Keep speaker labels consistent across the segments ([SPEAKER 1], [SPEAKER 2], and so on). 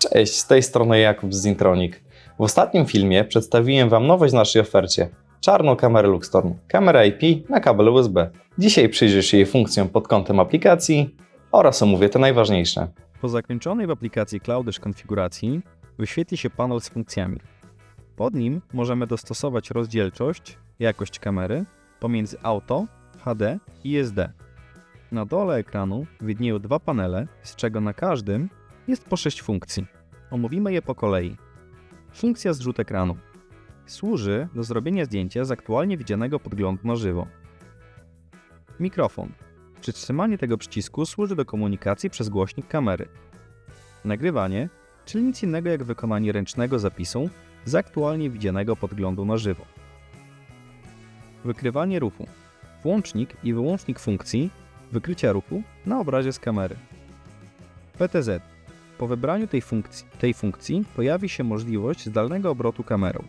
[SPEAKER 1] Cześć, z tej strony Jakub z Zintronic. W ostatnim filmie przedstawiłem Wam nowość w naszej ofercie. Czarną kamerę Luxtorm, kamerę IP na kabel USB. Dzisiaj przyjrzysz się jej funkcjom pod kątem aplikacji oraz omówię te najważniejsze.
[SPEAKER 2] Po zakończonej w aplikacji Cloudish konfiguracji wyświetli się panel z funkcjami. Pod nim możemy dostosować rozdzielczość, jakość kamery pomiędzy auto, HD i SD. Na dole ekranu widnieją dwa panele, z czego na każdym jest po 6 funkcji. Omówimy je po kolei. Funkcja zrzut ekranu. Służy do zrobienia zdjęcia z aktualnie widzianego podglądu na żywo. Mikrofon. Przytrzymanie tego przycisku służy do komunikacji przez głośnik kamery. Nagrywanie, czyli nic innego jak wykonanie ręcznego zapisu z aktualnie widzianego podglądu na żywo. Wykrywanie ruchu. Włącznik i wyłącznik funkcji wykrycia ruchu na obrazie z kamery. PTZ. Po wybraniu tej funkcji, tej funkcji pojawi się możliwość zdalnego obrotu kamerą.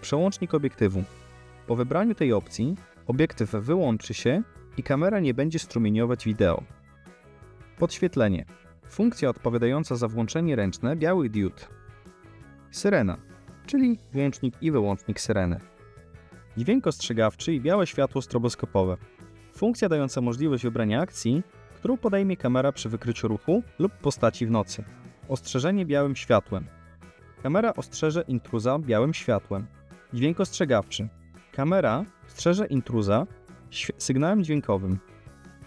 [SPEAKER 2] Przełącznik obiektywu. Po wybraniu tej opcji obiektyw wyłączy się i kamera nie będzie strumieniować wideo. Podświetlenie. Funkcja odpowiadająca za włączenie ręczne białych diod. Syrena, czyli włącznik i wyłącznik syreny. Dźwięk ostrzegawczy i białe światło stroboskopowe. Funkcja dająca możliwość wybrania akcji, którą podejmie kamera przy wykryciu ruchu lub postaci w nocy. Ostrzeżenie białym światłem. Kamera ostrzeże intruza białym światłem. Dźwięk ostrzegawczy. Kamera strzeże intruza sygnałem dźwiękowym.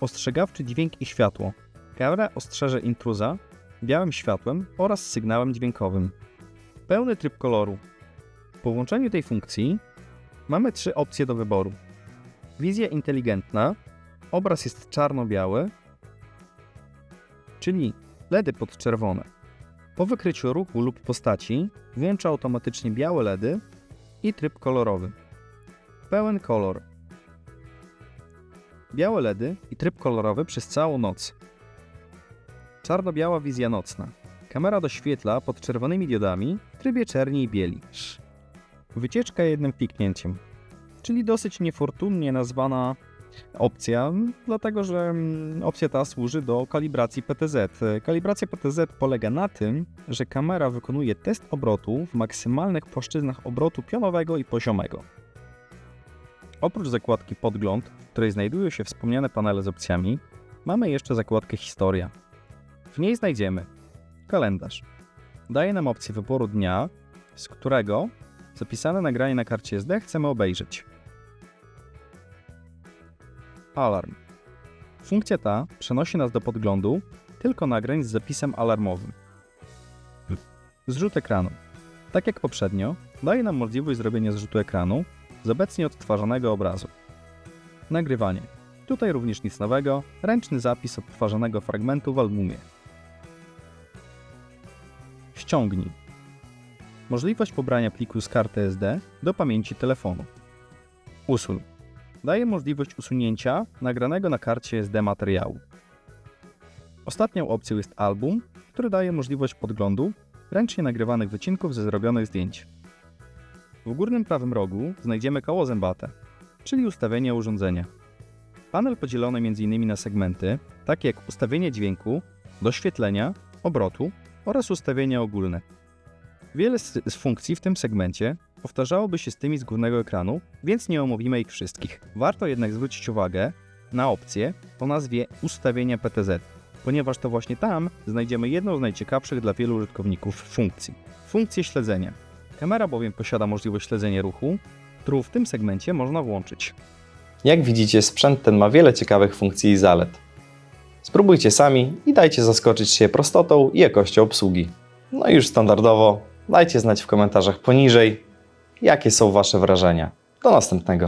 [SPEAKER 2] Ostrzegawczy dźwięk i światło. Kamera ostrzeże intruza białym światłem oraz sygnałem dźwiękowym. Pełny tryb koloru. Po włączeniu tej funkcji mamy trzy opcje do wyboru. Wizja inteligentna. Obraz jest czarno-biały, czyli LEDy podczerwone. Po wykryciu ruchu lub postaci włącza automatycznie białe LEDy i tryb kolorowy. Pełen kolor. Białe LEDy i tryb kolorowy przez całą noc. Czarno-biała wizja nocna. Kamera doświetla pod czerwonymi diodami w trybie czerni i bieli. Wycieczka jednym kliknięciem. Czyli dosyć niefortunnie nazwana opcja, dlatego że mm, opcja ta służy do kalibracji PTZ. Kalibracja PTZ polega na tym, że kamera wykonuje test obrotu w maksymalnych płaszczyznach obrotu pionowego i poziomego. Oprócz zakładki Podgląd, w której znajdują się wspomniane panele z opcjami, mamy jeszcze zakładkę Historia. W niej znajdziemy kalendarz. Daje nam opcję wyboru dnia, z którego zapisane nagranie na karcie SD chcemy obejrzeć. Alarm. Funkcja ta przenosi nas do podglądu tylko nagrań z zapisem alarmowym. Zrzut ekranu. Tak jak poprzednio, daje nam możliwość zrobienia zrzutu ekranu z obecnie odtwarzanego obrazu. Nagrywanie. Tutaj również nic nowego, ręczny zapis odtwarzanego fragmentu w albumie. Ściągnij. Możliwość pobrania pliku z karty SD do pamięci telefonu. Usuń. Daje możliwość usunięcia nagranego na karcie SD materiału. Ostatnią opcją jest album, który daje możliwość podglądu ręcznie nagrywanych wycinków ze zrobionych zdjęć. W górnym prawym rogu znajdziemy koło zębate, czyli ustawienie urządzenia. Panel podzielony m.in. na segmenty, takie jak ustawienie dźwięku, doświetlenia, obrotu oraz ustawienia ogólne. Wiele z, funkcji w tym segmencie powtarzałoby się z tymi z głównego ekranu, więc nie omówimy ich wszystkich. Warto jednak zwrócić uwagę na opcję o nazwie ustawienia PTZ, ponieważ to właśnie tam znajdziemy jedną z najciekawszych dla wielu użytkowników funkcji. Funkcję śledzenia. Kamera bowiem posiada możliwość śledzenia ruchu, którą w tym segmencie można włączyć.
[SPEAKER 1] Jak widzicie, sprzęt ten ma wiele ciekawych funkcji i zalet. Spróbujcie sami i dajcie zaskoczyć się prostotą i jakością obsługi. No i już standardowo, dajcie znać w komentarzach poniżej, jakie są Wasze wrażenia. Do następnego.